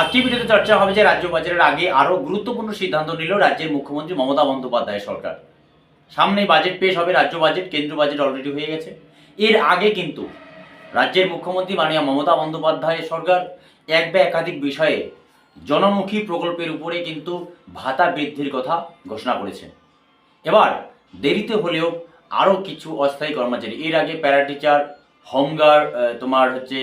আজকের ভিডিওতে চর্চা হবে যে রাজ্য বাজারের আগে আরও গুরুত্বপূর্ণ সিদ্ধান্ত নিল রাজ্যের মুখ্যমন্ত্রী মমতা বন্দ্যোপাধ্যায় সরকার। সামনে বাজেট পেশ হবে, রাজ্য বাজেট, কেন্দ্র বাজেট অলরেডি হয়ে গেছে। এর আগে কিন্তু রাজ্যের মুখ্যমন্ত্রী মাননীয় মমতা বন্দ্যোপাধ্যায় সরকার এক বা একাধিক বিষয়ে জনমুখী প্রকল্পের উপরে কিন্তু ভাতা বৃদ্ধির কথা ঘোষণা করেছেন। এবার দেরিতে হলেও আরও কিছু অস্থায়ী কর্মচারী, এর আগে প্যারা টিচার হোমগার্ড তোমার হচ্ছে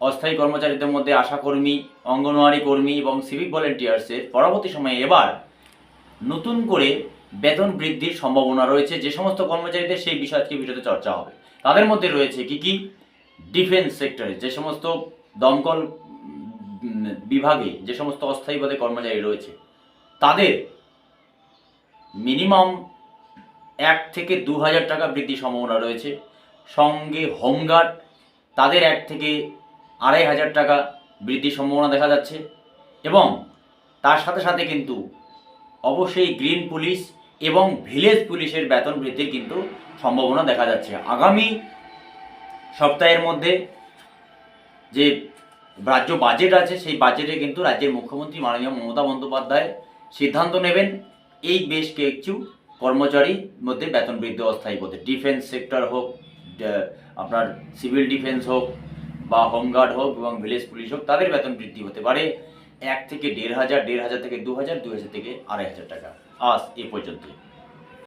অস্থায়ী কর্মচারীদের মধ্যে আশাকর্মী অঙ্গনওয়াড়ি কর্মী এবং সিভিক ভলেন্টিয়ার্সের পরবর্তী সময়ে এবার নতুন করে বেতন বৃদ্ধির সম্ভাবনা রয়েছে। যে সমস্ত কর্মচারীদের সেই বিষয় আজকে চর্চা হবে। তাদের মধ্যে রয়েছে কি কি? ডিফেন্স সেক্টরে যে সমস্ত দমকল বিভাগে যে সমস্ত অস্থায়ী পদে কর্মচারী রয়েছে, তাদের মিনিমাম এক থেকে দু হাজার টাকা বৃদ্ধির সম্ভাবনা রয়েছে। সঙ্গে হোমগার্ড, তাদের এক থেকে আড়াই হাজার টাকা বৃদ্ধির সম্ভাবনা দেখা যাচ্ছে এবং তার সাথে সাথে কিন্তু অবশ্যই গ্রিন পুলিশ এবং ভিলেজ পুলিশের বেতন বৃদ্ধির কিন্তু সম্ভাবনা দেখা যাচ্ছে। আগামী সপ্তাহের মধ্যে যে রাজ্য বাজেট আছে, সেই বাজেটে কিন্তু রাজ্যের মুখ্যমন্ত্রী মাননীয় মমতা বন্দ্যোপাধ্যায় সিদ্ধান্ত নেবেন। এই বেশ কিছু কর্মচারীর মধ্যে বেতন বৃদ্ধি অস্থায়ী পদে ডিফেন্স সেক্টর হোক আপনার সিভিল ডিফেন্স হোক বা হোমগার্ড হোক এবং ভিলেজ পুলিশ হোক, তাদের বেতন বৃদ্ধি হতে পারে এক থেকে দেড় হাজার দেড় হাজার থেকে দু হাজার দু হাজার থেকে আড়াই হাজার টাকা। আজ এ পর্যন্ত